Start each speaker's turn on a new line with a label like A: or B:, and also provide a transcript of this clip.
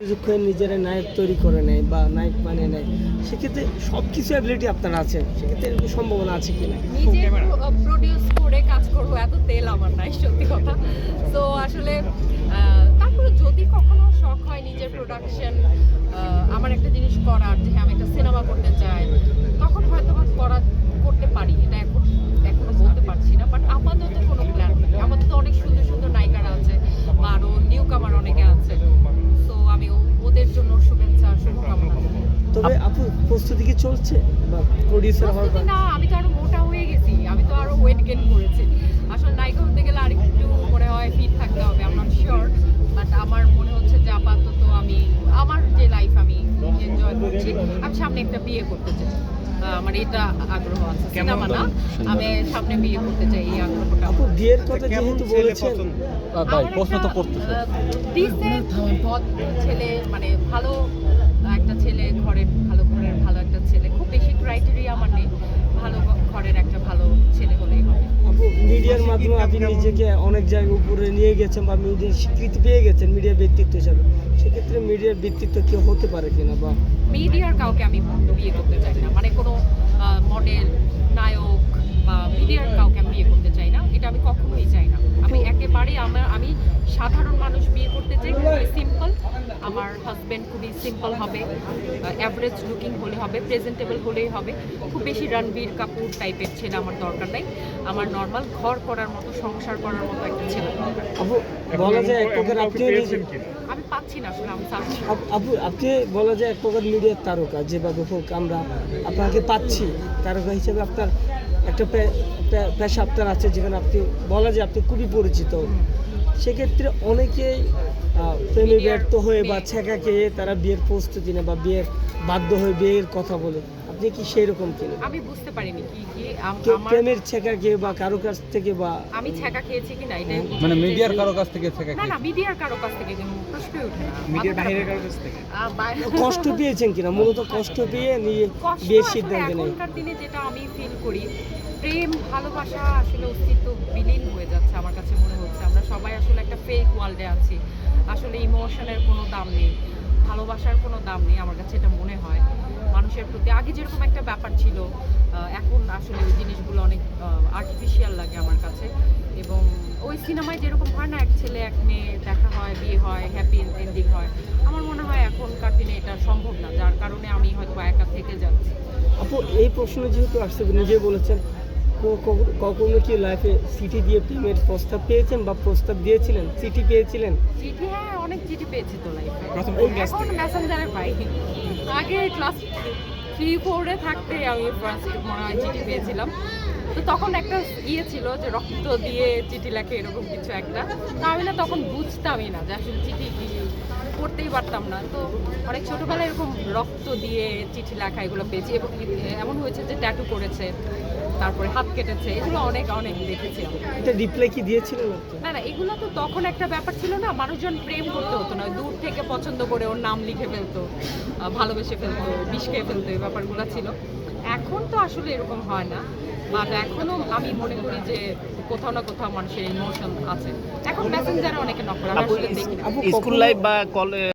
A: কিছুক্ষণ নিজেরা নায়ক তৈরি করে নেয় বা নায়ক বানিয়ে নেয় সেক্ষেত্রে সব কিছু অ্যাবিলিটি আপনার আছে সেক্ষেত্রে এরকম সম্ভাবনা আছে কিনা
B: নিজে প্রডিউস করে কাজ করব এত তেল আমার নাই সত্যি কথা। তো আসলে তারপরে যদি কখনো শখ হয় নিজের প্রোডাকশন আমার একটা জিনিস করার যে হ্যাঁ আমি একটা সিনেমা করতে চাই তখন হয়তো বা করা
A: প্রস্তুতি কি চলছে? বা প্রডিউসার হওয়ার
B: না আমি তো আরও মোটা হয়ে গেছি। আমি তো আরও ওয়েট গেইন করেছি। আসলে নায়িকা হতে গেলে আরেকটু মনে হয় ফিট থাকতে হবে আই নট শিওর বাট আমার মনে হচ্ছে যে আপাতত আমি আমার যে লাইফ আমি এনজয় করছি আমি সামনে একটা বিয়ে করতে চাই। আমার এটা আগ্রহ আছে। সিনেমা না আমি সামনে বিয়ে করতে চাই এই আগ্রহটা।
A: আপু বিয়ের কথা যেহেতু বলেছেন
C: ভাই প্রশ্ন তো
B: একটা,
C: করতেছে।
B: আহ, decent, ভদ্র ছেলে মানে ভালো একটা ছেলে ঘরের ভালো ঘরের ভালো একটা ছেলে খুব বেশি ক্রাইটেরিয়া আমার নেই ভালো ঘরের একটা ভালো ছেলে হলেই হবে।
A: মিডিয়ার মাধ্যমে আপনি নিজেকে অনেক জায়গায় উপরে নিয়ে গেছেন বা মিডিয়ার স্বীকৃতি পেয়ে গেছেন মিডিয়ার ব্যক্তিত্ব হিসাবে। সেক্ষেত্রে মিডিয়ার ব্যক্তিত্ব কেউ হতে পারে কিনা বা
B: মিডিয়ার কাউকে আমি বিয়ে করতে চাই না। মানে কোনো মডেল নায়ক বা মিডিয়ার কাউকে আমি বিয়ে করতে চাই না। এটা আমি আমার হাজব্যান্ড খুবই সিম্পল হবে অ্যাভারেজ লুকিং হলে হবে প্রেজেন্টেবল হলেই হবে। খুব বেশি রণবীর কাপুর টাইপের ছেলে আমার দরকার নাই। আমার নর্মাল ঘর করার মতো সংসার করার মতো একটা ছেলে
A: আপু বলা যায় এক প্রকার আপনিও
B: আমি পাচ্ছি না আসলে আমি।
A: আপ- আপু আপনি বলা যায় এক প্রকার মিডিয়ার তারকা যেভাবে হোক আমরা আপনাকে পাচ্ছি। তারকা হিসেবে আপনার একটা পেশা আপনার আছে যেখানে আপনি বলা যায় আপনি খুবই পরিচিত। সেক্ষেত্রে অনেকেই প্রেমে ব্যর্থ হয়ে বা। ছেঁকা খেয়ে তারা বিয়ের প্রস্তুতি নেয় বা বিয়ের বাধ্য হয়ে বিয়ের কথা বলে। আপনি কি সেই রকম কিনা
B: আমি বুঝতে পারিনি কি কি আম-
A: প্রেমের ছেঁকা খেয়ে বা কারও কাছ থেকে বা
B: আমি ছ্যাঁকা খেয়েছি কি না এটাই বুঝতে
C: মানে মিডিয়ার কারও কাছ থেকে শেখা
B: না না মিডিয়ার কারও কাছ থেকে প্রশ্নই ওঠে না।
D: মিডিয়ার বাইরের কারও কাছ থেকে?
B: বাইরে-
A: কষ্ট পেয়েছেন কিনা? মূলত কষ্ট পেয়ে নিয়ে বিয়ের সিদ্ধান্ত নেয়।
B: এখনকার দিনে যেটা আমি ফিল করি প্রেম ভালোবাসা আসলে অস্তিত্ব বিলীন হয়ে যাচ্ছে আমার কাছে মনে হচ্ছে। আমরা সবাই আসলে একটা ফেক ওয়ার্ল্ডে আছি। আসলে ইমোশনের কোনো দাম নেই, ভালোবাসার কোনো দাম নেই আমার কাছে এটা মনে হয়। মানুষের প্রতি আগে যেরকম একটা ব্যাপার ছিল এখন আসলে ওই জিনিসগুলো অনেক আর্টিফিশিয়াল লাগে আমার কাছে। এবং ওই সিনেমায় যেরকম হয় না, এক ছেলে, এক মেয়ে, দেখা হয়, বিয়ে হয় হ্যাপি এন্ডিং হয়, আমার মনে হয় এখনকার দিনে এটা সম্ভব না। যার কারণে আমি হয়তো একা থেকে যাচ্ছি।
A: আপু, এই প্রশ্ন যেহেতু আসছে নিজে বলেছেন কখনো কি লাইফে চিঠি দিয়ে প্রেমের প্রস্তাব পেয়েছেন বা প্রস্তাব দিয়েছিলেন? চিঠি পেয়েছিলেন?
B: চিঠি হ্যাঁ অনেক চিঠি পেয়েছি তো লাইফে
D: প্রথম কোন ক্লাস
B: এখন মেসেঞ্জারে পাই। আগে ক্লাস থ্রি ফোরে থাকতে আমি ফার্স্ট মনে হয় চিঠি পেয়েছিলাম। তো তখন একটা ইয়ে ছিল যে রক্ত দিয়ে চিঠি লেখে এরকম কিছু একটা। তো আমি না তখন বুঝতামই না যে আসলে চিঠি কি পড়তেই পারতাম না। তো অনেক ছোটোবেলায় এরকম রক্ত দিয়ে চিঠি লেখা এগুলো পেয়েছি এবং এমন হয়েছে যে ট্যাটু করেছে। তারপরে হাত কেটেছে এগুলো অনেক অনেক দেখেছি
A: এটা রিপ্লাই কি দিয়েছিলেন আপনি
B: না না এগুলো তো তখন একটা ব্যাপার ছিল না মানুষজন প্রেম করতে হতো না দূর থেকে পছন্দ করে ওর নাম লিখে ফেলতো ভালোবেসে ফেলতো বিষ খেয়ে ফেলতো এই ব্যাপারগুলো ছিল। এখন তো আসলে এরকম হয় না বাট এখনও আমি মনে করি যে কোথাও না কোথাও মানুষের ইমোশন আছে। এখন মেসেঞ্জারে অনেকে নকল আমি আসলে দেখি না।
D: স্কুল লাইফ বা কলেজ